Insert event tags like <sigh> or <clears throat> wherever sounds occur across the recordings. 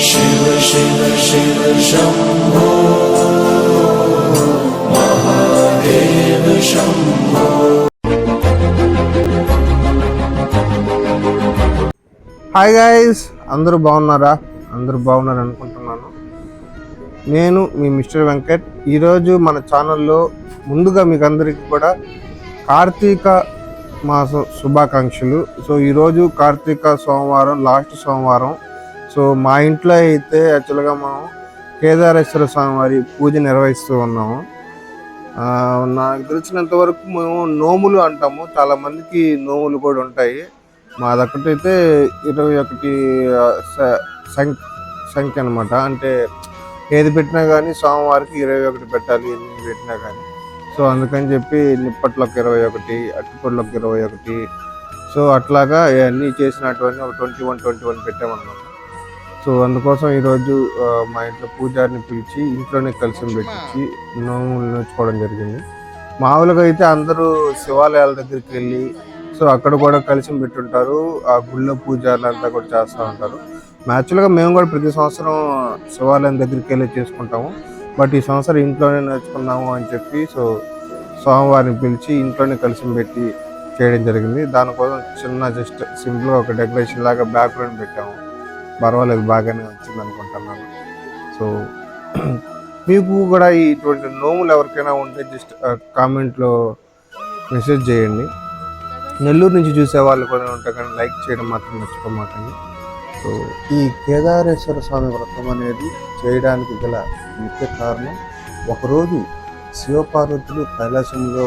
Shiv Shiv Shiv Shambho Mahadev Shambho hi guys అందరూ బాగున్నారా అందరూ బాగున్నారు అనుకుంటున్నాను నేను మీ మిస్టర్ వెంకట్ ఈరోజు మన ఛానల్లో ముందుగా మీకు అందరికీ కూడా కార్తీక మాస శుభాకాంక్షలు సో ఈరోజు కార్తీక సోమవారం లాస్ట్ సోమవారం సో మా ఇంట్లో అయితే యాక్చువల్గా మనం కేదారేశ్వర స్వామి వారి పూజ నిర్వహిస్తూ ఉన్నాము. నాకు తెలిసినంత వరకు మేము నోములు అంటాము. చాలామందికి నోములు కూడా ఉంటాయి. మాదొక్కటైతే ఇరవై ఒకటి సంఖ్య సంఖ్య అనమాట అంటే ఏది పెట్టినా కానీ సోమవారికి ఇరవై ఒకటి పెట్టాలి ఎన్ని పెట్టినా కానీ సో అందుకని చెప్పి నిప్పట్లోకి ఇరవై ఒకటి అట్టుపొడిలోకి ఇరవై ఒకటి. సో అట్లాగా అన్నీ చేసినటువంటి ఒక ట్వంటీ వన్ ట్వంటీ వన్ పెట్టామన్నమాట. సో అందుకోసం ఈరోజు మా ఇంట్లో పూజారిని పిలిచి ఇంట్లోనే కలిసి పెట్టించి నోములు నేర్చుకోవడం జరిగింది. మామూలుగా అయితే అందరూ శివాలయాల దగ్గరికి వెళ్ళి సో అక్కడ కూడా కలిసి పెట్టుంటారు. ఆ గుళ్ళో పూజలు అంతా కూడా చేస్తూ ఉంటారు. యాక్చువల్గా మేము కూడా ప్రతి సంవత్సరం శివాలయం దగ్గరికి వెళ్ళి చేసుకుంటాము. బట్ ఈ సంవత్సరం ఇంట్లోనే నేర్చుకున్నాము అని చెప్పి సో స్వామివారిని పిలిచి ఇంట్లోనే కలిసి పెట్టి చేయడం జరిగింది. దానికోసం చిన్న జస్ట్ సింపుల్గా ఒక డెకరేషన్ లాగా బ్యాక్గ్రౌండ్ పెట్టాము. పర్వాలేదు బాగానే వచ్చింది అనుకుంటున్నాను సో <clears throat> మీకు కూడా ఇటువంటి నోములు ఎవరికైనా ఉంటే జస్ట్ కామెంట్లో మెసేజ్ చేయండి. నెల్లూరు నుంచి చూసే వాళ్ళు కూడా ఉంటారు కానీ లైక్ చేయడం మాత్రం మర్చిపోమాకండి. సో ఈ కేదారేశ్వర స్వామి వ్రతం అనేది చేయడానికి గల ముఖ్య కారణం ఒకరోజు శివపార్వతులు కైలాసంలో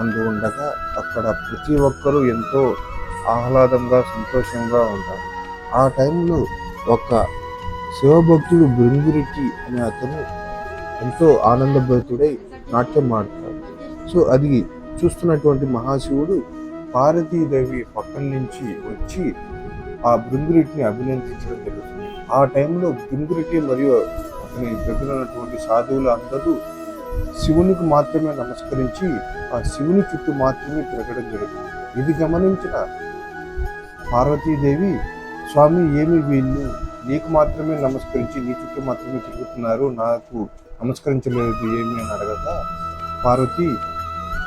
అందు ఉండగా అక్కడ ప్రతి ఒక్కరూ ఎంతో ఆహ్లాదంగా సంతోషంగా ఉంటారు. ఆ టైంలో ఒక శివభక్తుడు బృంగురెడ్డి అనే అతను ఎంతో ఆనందభరితుడై నాట్యం ఆడతాడు. సో అది చూస్తున్నటువంటి మహాశివుడు పార్వతీదేవి పక్కన నుంచి వచ్చి ఆ బృంగురెడ్డిని అభినందించడం జరుగుతుంది. ఆ టైంలో బృంగురెడ్డి మరియు అతని దగ్గర ఉన్నటువంటి సాధువులు అందరూ శివునికి మాత్రమే నమస్కరించి ఆ శివుని చుట్టూ మాత్రమే తిరగడం జరుగుతుంది. ఇది గమనించిన పార్వతీదేవి స్వామి ఏమి వీళ్ళు? నీకు మాత్రమే నమస్కరించి నీ చుట్టూ మాత్రమే తిరుగుతున్నారు. నాకు నమస్కరించలేదు ఏమి అని అడగక పార్వతి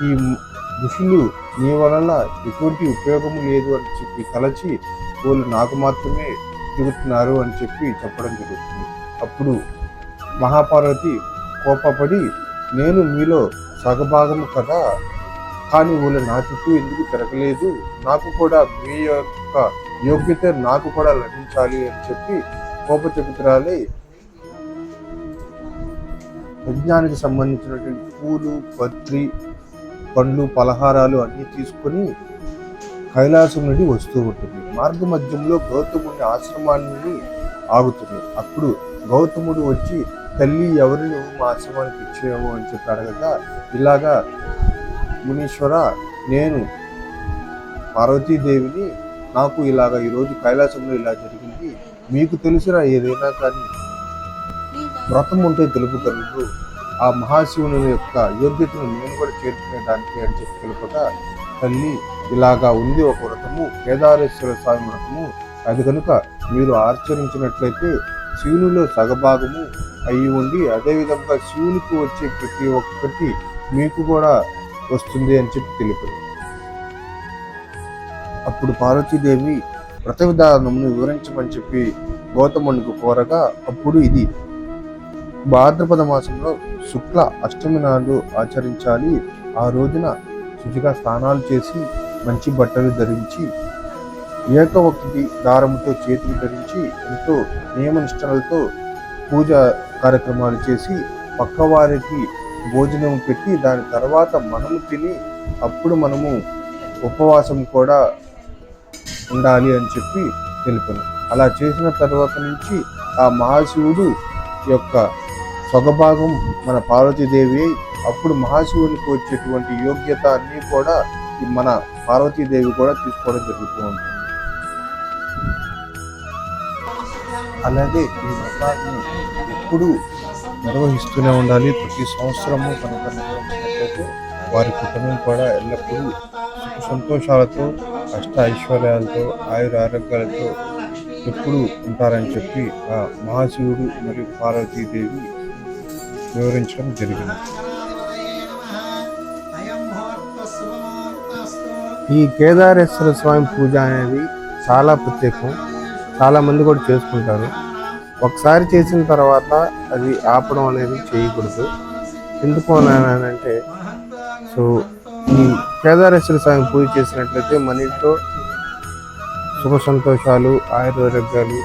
ఈ ఋషులు నీ వలన ఎటువంటి ఉపయోగము లేదు అని చెప్పి తలచి వాళ్ళు నాకు మాత్రమే తిరుగుతున్నారు అని చెప్పి చెప్పడం జరుగుతుంది. అప్పుడు మహాపార్వతి కోపపడి నేను మీలో సగభాగము కదా కానీ వాళ్ళు నా చుట్టూ ఎందుకు తిరగలేదు? నాకు కూడా మీ యొక్క యోగ్యత నాకు కూడా లభించాలి అని చెప్పి కోపచపితురాలై యజ్ఞానికి సంబంధించినటువంటి పూలు పత్రి పండ్లు పలహారాలు అన్నీ తీసుకొని కైలాసం నుండి వస్తూ ఉంటుంది. మార్గ మధ్యంలో గౌతముడి ఆశ్రమాన్ని ఆగుతుంది. అప్పుడు గౌతముడు వచ్చి తల్లి ఎవరు నువ్వు మా ఆశ్రమానికి ఇచ్చేయము అని చెప్పి అడగగా ఇలాగా మునీశ్వర నేను పార్వతీదేవిని నాకు ఇలాగ ఈరోజు కైలాసంలో ఇలా జరిగింది. మీకు తెలిసిన ఏదైనా కానీ వ్రతం ఉంటే తెలుపుగలరు ఆ మహాశివుని యొక్క యోగ్యతను నేను కూడా చేర్చుకునేదానికి అని చెప్పి తెలుపట తల్లి ఇలాగా ఉంది ఒక వ్రతము కేదారేశ్వర స్వామి వ్రతము. అది కనుక మీరు ఆచరించినట్లయితే శివునిలో సగభాగము అయి ఉండి అదేవిధంగా శివునికి వచ్చే ప్రతి ఒక్కటి మీకు కూడా వస్తుంది అని చెప్పి తెలిపారు అప్పుడు పార్వతీదేవి వ్రత విధానమును వివరించమని చెప్పి గౌతమునికి కోరగా అప్పుడు ఇది భాద్రపద మాసంలో శుక్ల అష్టమి నాడు ఆచరించాలి. ఆ రోజున శుచిగా స్నానాలు చేసి మంచి బట్టలు ధరించి ఏక ఒక్కటి దారముతో చేతులు ధరించి ఎంతో నియమనిష్టలతో పూజ కార్యక్రమాలు చేసి పక్కవారికి భోజనం పెట్టి దాని తర్వాత మనము తిని అప్పుడు మనము ఉపవాసం కూడా ఉండాలి అని చెప్పి తెలిపాను అలా చేసిన తర్వాత నుంచి ఆ మహాశివుడు యొక్క సొగభాగం మన పార్వతీదేవి అప్పుడు మహాశివునికి వచ్చేటువంటి యోగ్యత అన్నీ కూడా ఈ మన పార్వతీదేవి కూడా తీసుకోవడం జరుగుతూ ఉంటుంది. అలాగే ఈ వ్రతాన్ని ఎప్పుడు నిర్వహిస్తూనే ఉండాలి. ప్రతి సంవత్సరము కనుక నిర్వహించినట్లయితే వారి కుటుంబం కూడా ఎల్లప్పుడూ సంతోషాలతో అష్ట ఐశ్వర్యాలతో ఆయుర ఆరోగ్యాలతో ఎప్పుడు ఉంటారని చెప్పి ఆ మహాశివుడు మరియు పార్వతీదేవి వివరించడం జరిగింది. ఈ కేదారేశ్వర స్వామి పూజ అనేది చాలా ప్రత్యేకం. చాలామంది కూడా చేసుకుంటారు. ఒకసారి చేసిన తర్వాత అది ఆపడం అనేది చేయకూడదు. ఎందుకు అని అంటే సో ఈ కేదారేశ్వర స్వామి పూజ చేసినట్లయితే మన ఇంట్లో సంతోషాలు ఆయుర్వేదాలు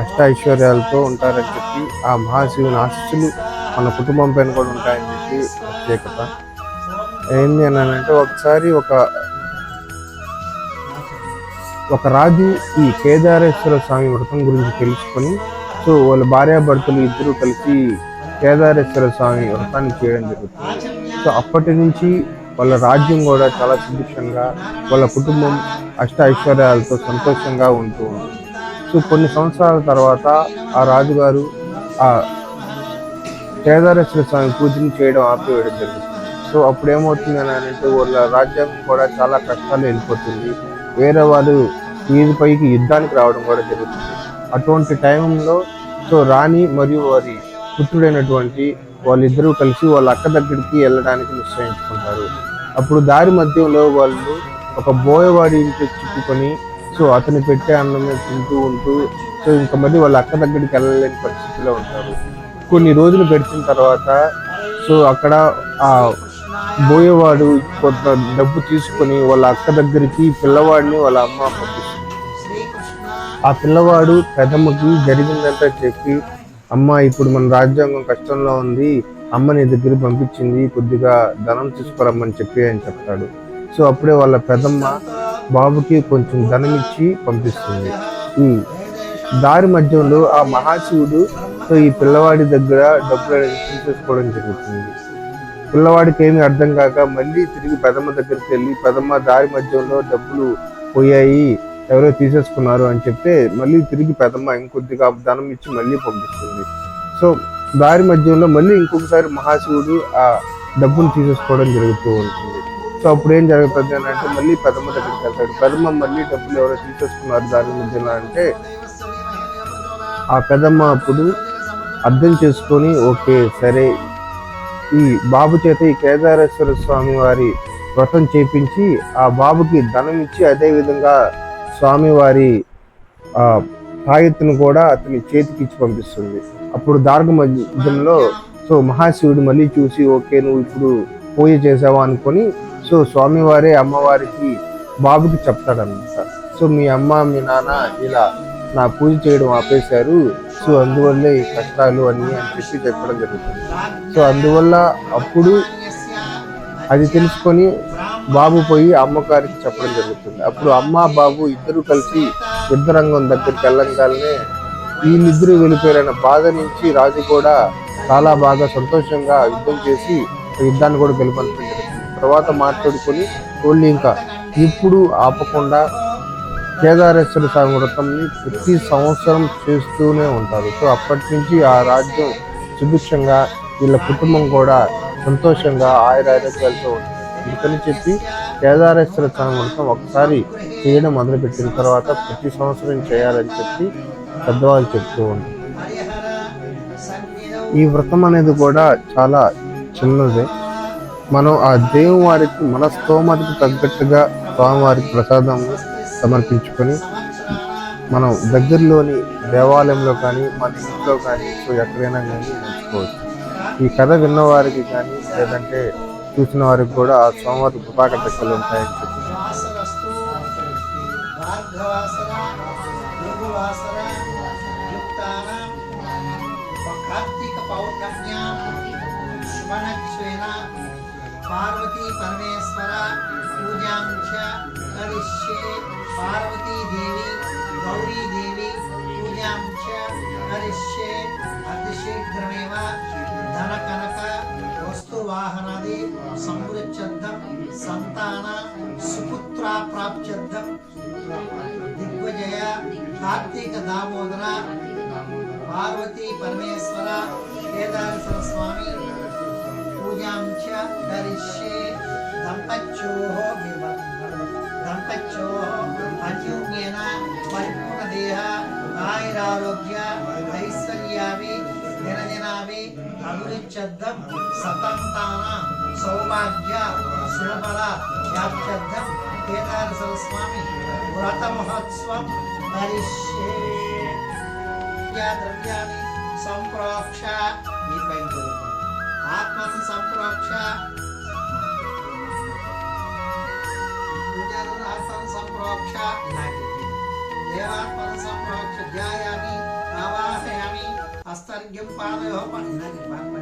అష్ట ఐశ్వర్యాలతో ఉంటారని చెప్పి ఆ మహాశివుని ఆశస్సులు మన కుటుంబం పైన కూడా ఉంటాయని చెప్పి ప్రత్యేకత. ఏంది అని అంటే ఒకసారి ఒక ఒక రాజు ఈ కేదారేశ్వర స్వామి వ్రతం గురించి తెలుసుకొని సో వాళ్ళ భార్యాభర్తలు ఇద్దరు కలిసి కేదారేశ్వర స్వామి వ్రతాన్ని చేయడం జరుగుతుంది. సో అప్పటి నుంచి వాళ్ళ రాజ్యం కూడా చాలా సుభిక్షంగా వాళ్ళ కుటుంబం అష్ట ఐశ్వర్యాలతో సంతోషంగా ఉంటూ ఉంది. సో కొన్ని సంవత్సరాల తర్వాత ఆ రాజుగారు ఆ కేదారేశ్వర స్వామి పూజను చేయడం ఆపివేయడం జరుగుతుంది సో అప్పుడు ఏమవుతుంది అని అంటే వాళ్ళ రాజ్యం కూడా చాలా కష్టాలు వెళ్ళిపోతుంది. వేరే వాళ్ళు వీధిపైకి యుద్ధానికి రావడం కూడా జరుగుతుంది. అటువంటి టైంలో సో రాణి మరియు వారి పుత్రుడైనటువంటి వాళ్ళిద్దరూ కలిసి వాళ్ళ అక్క దగ్గరికి వెళ్ళడానికి నిశ్చయించుకుంటారు. అప్పుడు దారి మధ్యంలో వాళ్ళు ఒక బోయవాడి ఇంట్లో చిక్కుకొని సో అతను పెట్టే అన్నమే తింటూ ఉంటూ సో ఇంకా మళ్ళీ వాళ్ళ అక్క దగ్గరికి వెళ్ళలేని పరిస్థితిలో ఉంటారు. కొన్ని రోజులు గడిచిన తర్వాత సో అక్కడ ఆ బోయేవాడు కొంత డబ్బు తీసుకొని వాళ్ళ అక్క దగ్గరికి పిల్లవాడిని వాళ్ళ అమ్మ పంపిస్తుంది. ఆ పిల్లవాడు పెదమ్మకి జరిగిందంతా చెప్పి అమ్మ ఇప్పుడు మన రాజ్యాంగం కష్టంలో ఉంది. అమ్మ నీ దగ్గర పంపించింది కొద్దిగా ధనం తీసుకురమ్మని చెప్పి అని చెప్తాడు. సో అప్పుడే వాళ్ళ పెదమ్మ బాబుకి కొంచెం ధనం ఇచ్చి పంపిస్తుంది. ఈ దారి మధ్యంలో ఆ మహాశివుడు సో ఈ పిల్లవాడి దగ్గర డబ్బులు అనేది జరుగుతుంది. పిల్లవాడికి ఏమి అర్థం కాక మళ్ళీ తిరిగి పెదమ్మ దగ్గరికి వెళ్ళి పెదమ్మ దారి మధ్యంలో డబ్బులు పోయాయి. ఎవరో తీసేసుకున్నారు అని చెప్తే మళ్ళీ తిరిగి పెదమ్మ ఇంకొద్దిగా ధనం ఇచ్చి మళ్ళీ పంపిస్తుంది. సో దారి మధ్యంలో మళ్ళీ ఇంకొకసారి మహాశివుడు ఆ డబ్బును తీసేసుకోవడం జరుగుతూ ఉంటుంది. సో అప్పుడు ఏం జరుగుతుంది అని అంటే మళ్ళీ పెదమ్మ దగ్గరికి వెళ్తాడు. పెదమ్మ మళ్ళీ డబ్బులు ఎవరో తీసేసుకున్నారు దారి మధ్యలో అంటే ఆ పెదమ్మ అప్పుడు అర్థం చేసుకొని ఓకే సరే. ఈ బాబు చేత ఈ కేదారేశ్వర స్వామి వారి వ్రతం చేపించి ఆ బాబుకి ధనం ఇచ్చి అదే విధంగా స్వామివారి తాయెత్తును కూడా అతని చేతికి ఇచ్చి పంపిస్తుంది. అప్పుడు దార్గ మధ్యంలో సో మహాశివుడు మళ్ళీ చూసి ఓకే నువ్వు ఇప్పుడు పూజ చేసావా? అనుకొని సో స్వామివారే అమ్మవారికి బాబుకి చెప్తాడనమాట సో మీ అమ్మ మీ నాన్న ఇలా నా పూజ చేయడం ఆపేశారు. సో అందువల్లే ఈ కష్టాలు అన్నీ అని చెప్పి చెప్పడం జరుగుతుంది. సో అందువల్ల అప్పుడు అది తెలుసుకొని బాబు పోయి అమ్మగారికి చెప్పడం జరుగుతుంది. అప్పుడు అమ్మ బాబు ఇద్దరు కలిసి యుద్ధరంగం దగ్గరికి వెళ్ళంగానే వీళ్ళిద్దరూ వెళ్ళిపోయారన్న బాధ నుంచి రాజు కూడా చాలా బాగా సంతోషంగా యుద్ధం చేసి యుద్ధాన్ని కూడా గెలుపొందడం తర్వాత మాట్లాడుకొని వాళ్ళు ఇంకా ఇప్పుడు ఆపకుండా కేదారేశ్వర స్వామి వ్రతంని ప్రతి సంవత్సరం చేస్తూనే ఉంటారు. సో అప్పటి నుంచి ఆ రాజ్యం సుభిక్షంగా వీళ్ళ కుటుంబం కూడా సంతోషంగా ఆయురారోగ్యాలతో ఉంటుంది అందుకని చెప్పి కేదారేశ్వర స్వామి వ్రతం ఒకసారి చేయడం మొదలుపెట్టిన తర్వాత ప్రతి సంవత్సరం చేయాలని చెప్పి పెద్దవాళ్ళు చెప్తూ ఉంటారు. ఈ వ్రతం అనేది కూడా చాలా చిన్నదే. మనం ఆ దేవుని వారికి మన స్తోమతికి తగ్గట్టుగా స్వామివారికి ప్రసాదం సమర్పించుకొని మనం దగ్గరలోని దేవాలయంలో కానీ మన ఇంట్లో కానీ ఎక్కడైనా కానీ ఉంచుకోవచ్చు. ఈ కథ విన్నవారికి కానీ లేదంటే చూసిన వారికి కూడా ఆ స్వామివారి కృపాకటక్కలు ఉంటాయని చెప్పి వాసరస్తు భార్గవాసర యోగవాసర యుక్తానాం కార్తీక పౌర్ణమ్యాం శుభనక్షేణ పార్వతీ పరమేశ్వర పూజాం చ కరిష్యే పార్వతీ దేవి గౌరీ దేవి పూజాం చ కరిష్యే అతిశీఘ్రమేవ ధన కనక వస్తు వాహనాది సమృద్ధ్యర్థం సంతాన సుపుత్ర ప్రాప్త్యర్థం దిగ్విజయ కార్తీక దామోదర పార్వతీ పరమేశ్వర కేదారేశ్వర స్వామి పూజాం దరిష్యే దంపత్యో దంపత్యో వివ- అన్యోన్యేన పరిపూర్ణదేహ ఆయురారోగ్య ఐశ్వర్యావి దినదినావి అభిరుచ్యర్థం సతంతాన సౌభాగ్య శుభఫల వ్యాప్త్యర్థం కేదారేశ్వర స్వామి వ్రత మహోత్సవం కరిష్యే విద్యా ద్రవ్యాన్ని సంప్రోక్ష మీ పైన చదువుకోండి ఆత్మను సంప్రోక్ష విద్యార్థులు ఆత్మను సంప్రోక్ష ఇలాంటివి దేవాత్మను సంప్రోక్ష ధ్యాయామి ఆవాహయామి హస్తర్ఘ్యం పాదయో ఇలాంటి పాదపడి పాదోరకం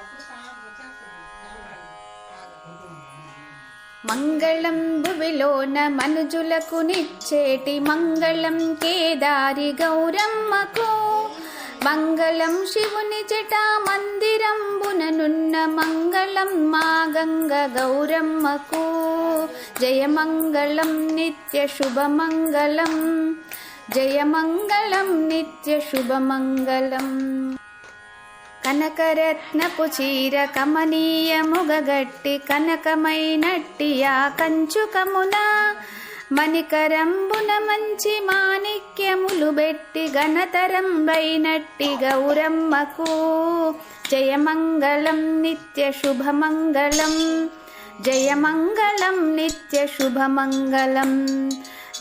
అప్పుడు సాగు వచ్చేస్తుంది మంగళం భువిలోన మనుజులకు నిచ్చేటి మంగళం కేదారి గౌరమ్మకు మంగళం శివుని జట మందిరంబుననున్న మంగళం మా గంగ గౌరమ్మకు. జయమంగళం నిత్య శుభమంగళం జయమంగళం నిత్య శుభమంగళం కనకరత్నపు చీర కమనీయముగగట్టి కనకమైనట్టి ఆ కంచుకమునా మణికరంబున మంచి మాణిక్యములు బెట్టి గణతరంబైనట్టి గౌరమ్మకు. జయమంగళం నిత్య శుభమంగళం జయమంగళం నిత్య శుభమంగళం.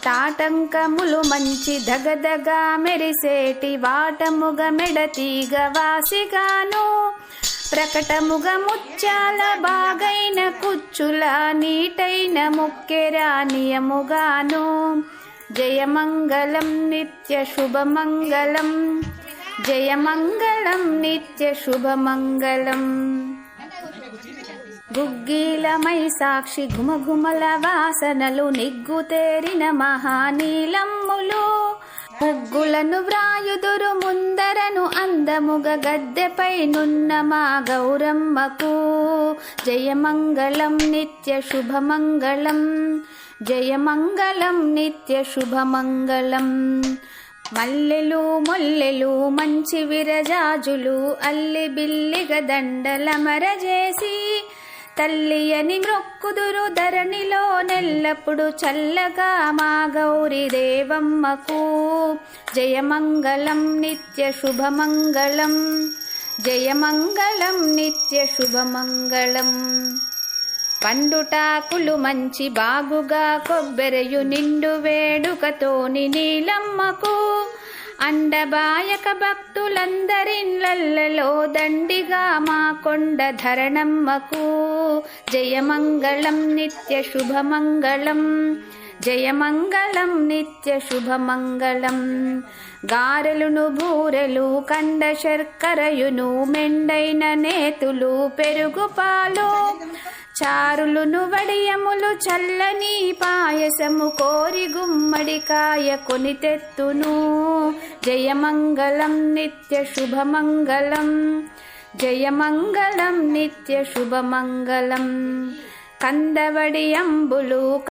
తాటంకములు మంచి దగదగా మెరిసేటి వాటముగ మెడతీగ వాసిగాను. ప్రకటముగ ముత్యాల బాగైన కుచ్చుల నీటైన ముక్కెరానియముగాను జయమంగళం నిత్య శుభమంగళం జయమంగళం నిత్య శుభమంగళం. గుగ్గీలమై సాక్షి ఘుమఘుమల వాసనలు నిగ్గుతేరిన మహానీలమ్ములు. ముగ్గులను వ్రాయుదురు ముందరను అందముగ గద్దెపై నున్న మా గౌరమ్మకు. జయమంగళం నిత్య శుభమంగళం జయమంగళం నిత్య శుభమంగళం. మల్లెలు మొల్లెలు మంచి విరజాజులు అల్లి బిల్లిగ దండలమరజేసి తల్లి అని మొక్కుదురు ధరణిలో నెల్లప్పుడు చల్లగా మా గౌరి దేవమ్మకు. జయమంగళం నిత్య శుభమంగళం జయమంగళం నిత్య శుభమంగళం. పండుటాకులు మంచి బాగుగా కొబ్బెరయు నిండు వేడుకతోని నీలమ్మకు. అండబాయక భక్తులందరిళ్ళల్లో దండిగా మా కొండ ధరణమ్మకు. జయమంగళం నిత్య శుభమంగళం జయమంగళం నిత్య శుభమంగళం. గారెలును బూరెలు కండ శర్కరయును మెండైన నేతులు పెరుగు పాలు. చారులును వడియములు చల్లని పాయసము కోరి గుమ్మడికాయ కొని తెత్తును. జయమంగళం నిత్య శుభమంగళం జయమంగళం నిత్య శుభమంగళం. కందవడి అంబులు